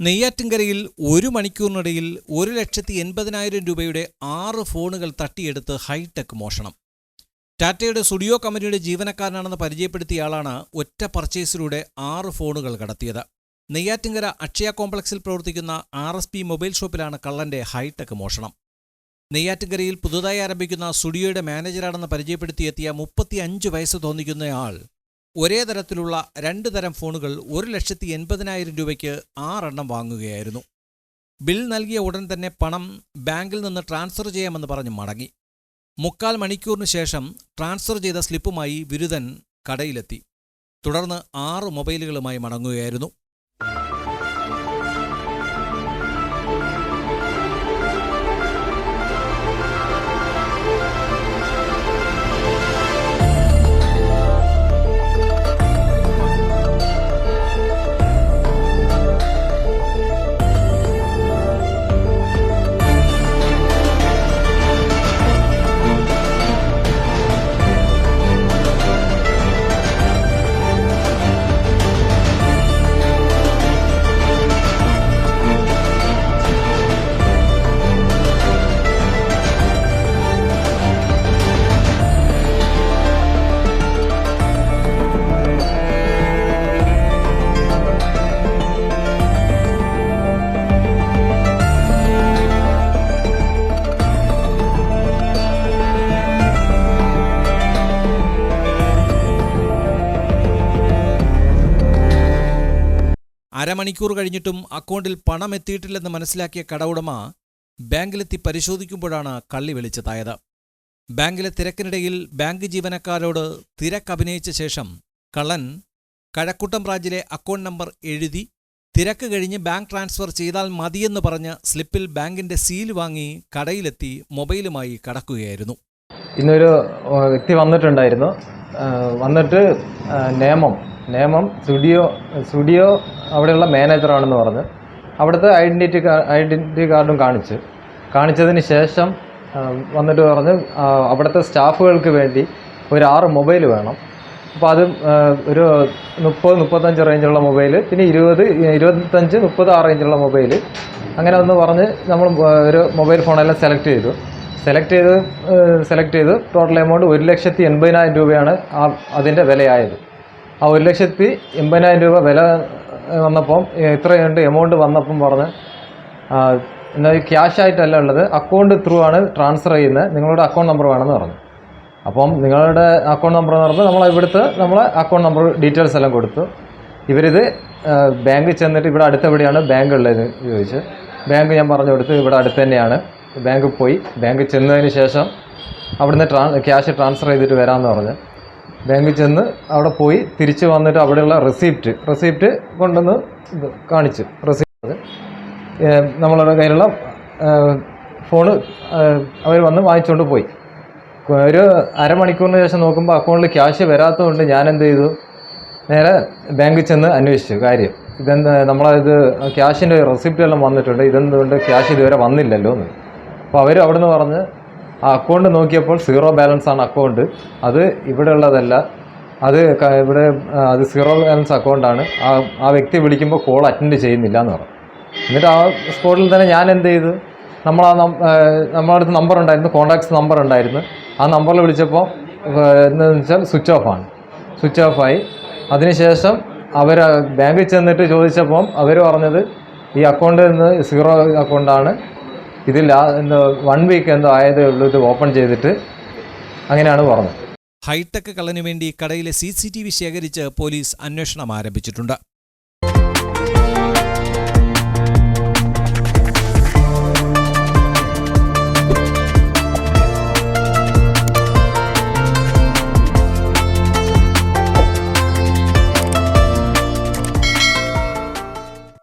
നെയ്യാറ്റിൻകരയിൽ ഒരു മണിക്കൂറിനിടയിൽ ഒരു ലക്ഷത്തി എൺപതിനായിരം രൂപയുടെ ആറ് ഫോണുകൾ തട്ടിയെടുത്ത് ഹൈടെക് മോഷണം. ടാറ്റയുടെ സ്റ്റുഡിയോ കമ്പനിയുടെ ജീവനക്കാരനാണെന്ന് പരിചയപ്പെടുത്തിയയാളാണ് ഒറ്റ പർച്ചേസിലൂടെ ആറ് ഫോണുകൾ കടത്തിയത്. നെയ്യാറ്റിൻകര അക്ഷയ കോംപ്ലക്സിൽ പ്രവർത്തിക്കുന്ന ആർ എസ് പി മൊബൈൽ ഷോപ്പിലാണ് കള്ളന്റെ ഹൈടെക് മോഷണം. നെയ്യാറ്റിൻകരയിൽ പുതുതായി ആരംഭിക്കുന്ന സ്റ്റുഡിയോയുടെ മാനേജരാണെന്ന് പരിചയപ്പെടുത്തിയെത്തിയ മുപ്പത്തി അഞ്ച് വയസ്സ് തോന്നിക്കുന്നയാൾ ഒരേ തരത്തിലുള്ള രണ്ട് തരം ഫോണുകൾ ഒരു ലക്ഷത്തി എൺപതിനായിരം രൂപയ്ക്ക് ആറെണ്ണം വാങ്ങുകയായിരുന്നു. ബിൽ നൽകിയ ഉടൻ തന്നെ പണം ബാങ്കിൽ നിന്ന് ട്രാൻസ്ഫർ ചെയ്യാമെന്ന് പറഞ്ഞ് മടങ്ങി. മുക്കാൽ മണിക്കൂറിന് ശേഷം ട്രാൻസ്ഫർ ചെയ്ത സ്ലിപ്പുമായി ബിരുദൻ കടയിലെത്തി. തുടർന്ന് ആറ് മൊബൈലുകളുമായി മടങ്ങുകയായിരുന്നു. അരമണിക്കൂർ കഴിഞ്ഞിട്ടും അക്കൗണ്ടിൽ പണം എത്തിയിട്ടില്ലെന്ന് മനസ്സിലാക്കിയ കടവുടമ ബാങ്കിലെത്തി പരിശോധിക്കുമ്പോഴാണ് കള്ളി വെളിച്ചതായത്. ബാങ്കിലെ തിരക്കിനിടയിൽ ബാങ്ക് ജീവനക്കാരോട് തിരക്കഭിനയിച്ച ശേഷം കള്ളൻ കഴക്കൂട്ടം ബ്രാഞ്ചിലെ അക്കൗണ്ട് നമ്പർ എഴുതി തിരക്ക് കഴിഞ്ഞ് ബാങ്ക് ട്രാൻസ്ഫർ ചെയ്താൽ മതിയെന്ന് പറഞ്ഞ് സ്ലിപ്പിൽ ബാങ്കിന്റെ സീൽ വാങ്ങി കടയിലെത്തി മൊബൈലുമായി കടക്കുകയായിരുന്നു. ഇന്നൊരു വ്യക്തി വന്നിട്ടുണ്ടായിരുന്നു. വന്നിട്ട് നേമം. നേമം സ്റ്റുഡിയോ സ്റ്റുഡിയോ അവിടെയുള്ള മാനേജറാണെന്ന് പറഞ്ഞ് അവിടുത്തെ ഐഡന്റിറ്റി ഐഡന്റിറ്റി കാർഡും കാണിച്ച്. കാണിച്ചതിന് ശേഷം വന്നിട്ട് പറഞ്ഞ് അവിടുത്തെ സ്റ്റാഫുകൾക്ക് വേണ്ടി ഒരു ആറ് മൊബൈൽ വേണം. അപ്പോൾ അത് ഒരു മുപ്പത് മുപ്പത്തഞ്ച് റേഞ്ചുള്ള മൊബൈൽ പിന്നെ ഇരുപത് ഇരുപത്തഞ്ച് മുപ്പത് ആ റേഞ്ചുള്ള മൊബൈൽ അങ്ങനെ ഒന്ന് പറഞ്ഞ് നമ്മൾ ഒരു മൊബൈൽ ഫോണെല്ലാം സെലക്ട് ചെയ്തു. സെലക്ട് ചെയ്ത് സെലക്ട് ചെയ്ത് ടോട്ടൽ എമൗണ്ട് ഒരു ലക്ഷത്തി എൺപതിനായിരം രൂപയാണ് ആ അതിന്റെ വിലയായത്. ആ ഒരു ലക്ഷത്തി എൺപതിനായിരം രൂപ വില വന്നപ്പം ഇത്രയുണ്ട് എമൗണ്ട് വന്നപ്പം പറഞ്ഞ് എന്നാൽ ക്യാഷ് ആയിട്ടല്ല ഉള്ളത് അക്കൗണ്ട് ത്രൂ ആണ് ട്രാൻസ്ഫർ ചെയ്യുന്നത്. നിങ്ങളുടെ അക്കൗണ്ട് നമ്പർ വേണമെന്ന് പറഞ്ഞു. അപ്പം നിങ്ങളുടെ അക്കൗണ്ട് നമ്പർ എന്ന് പറഞ്ഞാൽ നമ്മൾ ഇവിടുത്തെ നമ്മളെ അക്കൗണ്ട് നമ്പർ ഡീറ്റെയിൽസ് എല്ലാം കൊടുത്തു. ഇവരിത് ബാങ്കിൽ ചെന്നിട്ട് ഇവിടെ അടുത്ത് എവിടെയാണ് ബാങ്ക് ഉള്ളത് ചോദിച്ച്. ബാങ്ക് ഞാൻ പറഞ്ഞു കൊടുത്ത് ഇവിടെ അടുത്ത് തന്നെയാണ്. ബാങ്കിൽ പോയി. ബാങ്കിൽ ചെന്നതിന് ശേഷം അവിടുന്ന് ട്രാ ക്യാഷ് ട്രാൻസ്ഫർ ചെയ്തിട്ട് വരാമെന്ന് പറഞ്ഞ്. ബാങ്കിൽ ചെന്ന് അവിടെ പോയി തിരിച്ച് വന്നിട്ട് അവിടെയുള്ള റെസിപ്റ്റ് റെസിപ്റ്റ് കൊണ്ടുവന്ന് ഇത് കാണിച്ചു. റെസിപ്റ്റ് നമ്മളുടെ കയ്യിലുള്ള ഫോണ് അവർ വന്ന് വാങ്ങിച്ചുകൊണ്ട് പോയി. ഒരു അരമണിക്കൂറിന് ശേഷം നോക്കുമ്പോൾ അക്കൗണ്ടിൽ ക്യാഷ് വരാത്തതുകൊണ്ട് ഞാൻ എന്ത് ചെയ്തു? നേരെ ബാങ്കിൽ ചെന്ന് അന്വേഷിച്ചു കാര്യം. ഇതെന്താ നമ്മളത് ക്യാഷിന്റെ റെസിപ്റ്റ് എല്ലാം വന്നിട്ടുണ്ട്. ഇതെന്തുകൊണ്ട് ക്യാഷ് ഇതുവരെ വന്നില്ലല്ലോ എന്ന് അപ്പോൾ അവർ അവിടെ നിന്ന് പറഞ്ഞ് ആ അക്കൗണ്ട് നോക്കിയപ്പോൾ സീറോ ബാലൻസ് ആണ് അക്കൗണ്ട് അത് ഇവിടെ ഉള്ളതല്ല അത് ഇവിടെ അത് സീറോ ബാലൻസ് അക്കൗണ്ടാണ് ആ ആ വ്യക്തി വിളിക്കുമ്പോൾ കോൾ അറ്റൻഡ് ചെയ്യുന്നില്ല എന്ന് പറഞ്ഞു. എന്നിട്ട് ആ സ്പോട്ടിൽ തന്നെ ഞാൻ എന്ത് ചെയ്തു? നമ്മൾ ആ നം- നമ്മുടെ അടുത്ത് നമ്പർ ഉണ്ടായിരുന്നു കോൺടാക്ട്സ് നമ്പർ ഉണ്ടായിരുന്നു. ആ നമ്പറിൽ വിളിച്ചപ്പോൾ എന്താണെന്ന് വെച്ചാൽ സ്വിച്ച് ഓഫ് ആണ്. സ്വിച്ച് ഓഫ് ആയി. അതിനുശേഷം അവർ ബാങ്കിൽ ചെന്നിട്ട് ചോദിച്ചപ്പം അവർ പറഞ്ഞത് ഈ അക്കൗണ്ടിൽ നിന്ന് സീറോ അക്കൗണ്ടാണ് ഇത് ലാ എന്തോ വൺ വീക്ക് എന്തോ ആയതേ ഉള്ളൂ ഇത് ഓപ്പൺ ചെയ്തിട്ട് അങ്ങനെയാണ് പറഞ്ഞത്. ഹൈടെക് കള്ളനു വേണ്ടി കടയിലെ സി സി ടി വി ശേഖരിച്ച് പോലീസ് അന്വേഷണം ആരംഭിച്ചിട്ടുണ്ട്.